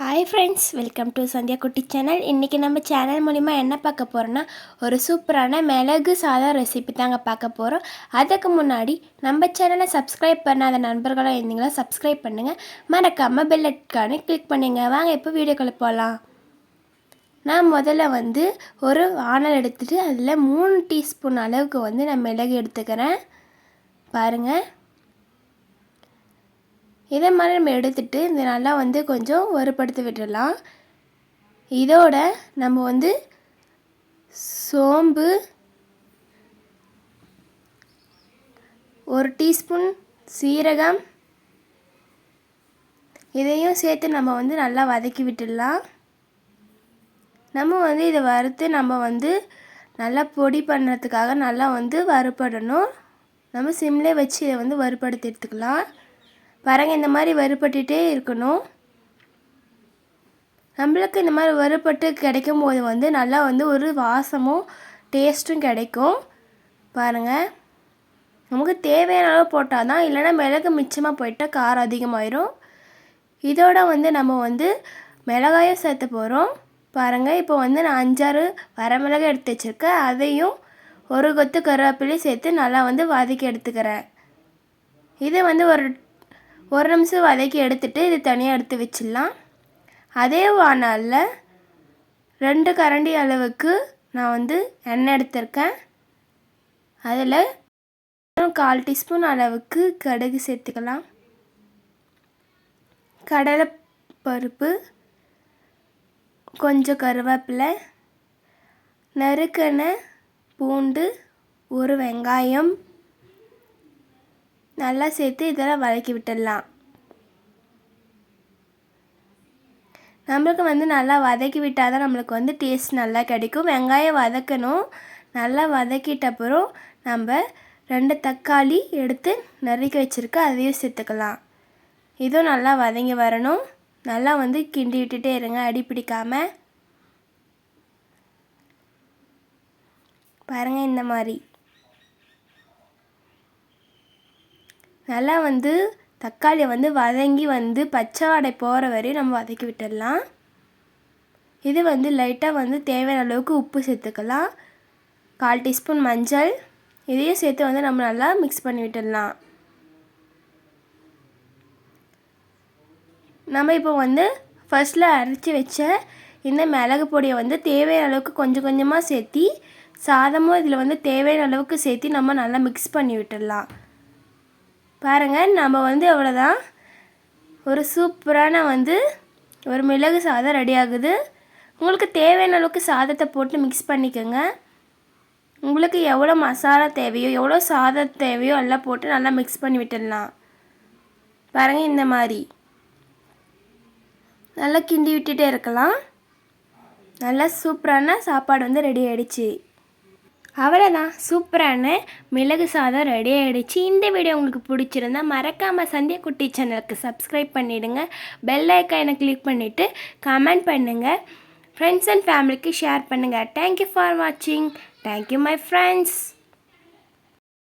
Hi friends welcome to Sandhya Kutty channel இன்றைக்கி நம்ம channel மூலிமா என்ன பார்க்க போகிறோன்னா ஒரு சூப்பரான மிளகு சாதம் ரெசிபி தாங்க பார்க்க போகிறோம் அதுக்கு முன்னாடி நம்ம சேனலை சப்ஸ்கிரைப் பண்ணாத நண்பர்களாக இருந்தீங்களா சப்ஸ்கிரைப் பண்ணுங்கள் மறக்காமல் பெல் ஐக்கானு கிளிக் பண்ணுங்க. வாங்க இப்போ வீடியோக்குள்ளே போகலாம் நான் முதல்ல வந்து ஒரு ஆனல் எடுத்துகிட்டு அதில் மூணு டீஸ்பூன் அளவுக்கு வந்து நான் மிளகு எடுத்துக்கிறேன். பாருங்கள் இதே மாதிரி நம்ம எடுத்துகிட்டு இந்த நல்லா வந்து கொஞ்சம் வறுப்படுத்தி விட்டுடலாம். இதோட நம்ம வந்து சோம்பு ஒரு டீஸ்பூன் சீரகம் இதையும் சேர்த்து நம்ம வந்து நல்லா வதக்கி விட்டுடலாம். நம்ம வந்து இதை வறுத்து நம்ம வந்து நல்லா பொடி பண்ணுறதுக்காக நல்லா வந்து வறுப்படணும் நம்ம சிம்லே வச்சு இதை வந்து வறுப்படுத்தி எடுத்துக்கலாம். பாருங்கள் இந்த மாதிரி வறுபட்டுகிட்டே இருக்கணும். நம்மளுக்கு இந்த மாதிரி வறுபட்டு கிடைக்கும் போது வந்து நல்லா வந்து ஒரு வாசமும் டேஸ்ட்டும் கிடைக்கும். பாருங்கள் நமக்கு தேவையான அளவு போட்டால் தான் இல்லைன்னா மிளகு மிச்சமாக போயிட்டால் காரம் அதிகமாயிரும். இதோட வந்து நம்ம வந்து மிளகாயும் சேர்த்து போகிறோம் பாருங்கள் இப்போ வந்து நான் அஞ்சாறு வரமிளகு எடுத்து வச்சுருக்கேன். அதையும் ஒரு கொத்து கருவேப்பிலையும் சேர்த்து நல்லா வந்து வதக்கி எடுத்துக்கிறேன். இது வந்து ஒரு ஒரு நிமிஷம் வதக்கி எடுத்துகிட்டு இது தனியாக எடுத்து வச்சிடலாம். அதே வானலில் ரெண்டு கரண்டி அளவுக்கு நான் வந்து எண்ணெய் எடுத்திருக்கேன். அதில் கால் டீஸ்பூன் அளவுக்கு கடுகு சேர்த்துக்கலாம். கடலை பருப்பு கொஞ்சம் கருவேப்பிலை நறுக்கன பூண்டு ஒரு வெங்காயம் நல்லா சேர்த்து இதெல்லாம் வதக்கி விட்டுடலாம். நம்மளுக்கு வந்து நல்லா வதக்கி விட்டால் தான் நம்மளுக்கு வந்து டேஸ்ட் நல்லா கிடைக்கும். வெங்காயம் வதக்கணும். நல்லா வதக்கிட்ட அப்புறம் நம்ம ரெண்டு தக்காளி எடுத்து நறுக்கி வச்சுருக்க அதையும் சேர்த்துக்கலாம். இதுவும் நல்லா வதங்கி வரணும். நல்லா வந்து கிண்டி விட்டுட்டே இருங்க அடி பிடிக்காமல் பாருங்கள் இந்த மாதிரி. நல்லா வந்து தக்காளியை வந்து வதங்கி வந்து பச்சை வாடை போகிற வரையும் நம்ம வதக்கி விட்டுடலாம். இது வந்து லைட்டாக வந்து தேவையான அளவுக்கு உப்பு சேர்த்துக்கலாம். கால் டீஸ்பூன் மஞ்சள். இதையும் சேர்த்து வந்து நம்ம நல்லா மிக்ஸ் பண்ணி விட்டுடலாம். நம்ம இப்போ வந்து ஃபஸ்ட்டில் அரைச்சி வச்ச இந்த மிளகு பொடியை வந்து தேவையான அளவுக்கு கொஞ்சம் கொஞ்சமாக சேர்த்தி சாதமும் இதில் வந்து தேவையான அளவுக்கு சேர்த்தி நம்ம நல்லா மிக்ஸ் பண்ணி விட்டுடலாம். பாருங்கள் நம்ம வந்து அவ்வளோதான் ஒரு சூப்பரான வந்து ஒரு மிளகு சாதம் ரெடி ஆகுது. உங்களுக்கு தேவையான அளவுக்கு சாதத்தை போட்டு மிக்ஸ் பண்ணிக்கோங்க. உங்களுக்கு எவ்வளோ மசாலா தேவையோ எவ்வளோ சாதம் தேவையோ எல்லாம் போட்டு நல்லா மிக்ஸ் பண்ணி விட்டுடலாம். பாருங்கள் இந்த மாதிரி. நல்லா கிண்டி விட்டுட்டே இருக்கலாம். நல்லா சூப்பரான சாப்பாடு வந்து ரெடி ஆகிடுச்சி அவ்வளோதான் சூப்பரான மிளகு சாதம் ரெடி ஆகிடுச்சு இந்த வீடியோ உங்களுக்கு பிடிச்சிருந்தா மறக்காமல் சந்தியா குட்டி சேனலுக்கு சப்ஸ்கிரைப் பண்ணிவிடுங்க பெல் ஐக்கானை கிளிக் பண்ணிவிட்டு கமெண்ட் பண்ணுங்கள் ஃப்ரெண்ட்ஸ் அண்ட் ஃபேமிலிக்கு ஷேர் பண்ணுங்கள் தேங்க்யூ ஃபார் வாட்சிங் தேங்க்யூ மை ஃப்ரெண்ட்ஸ்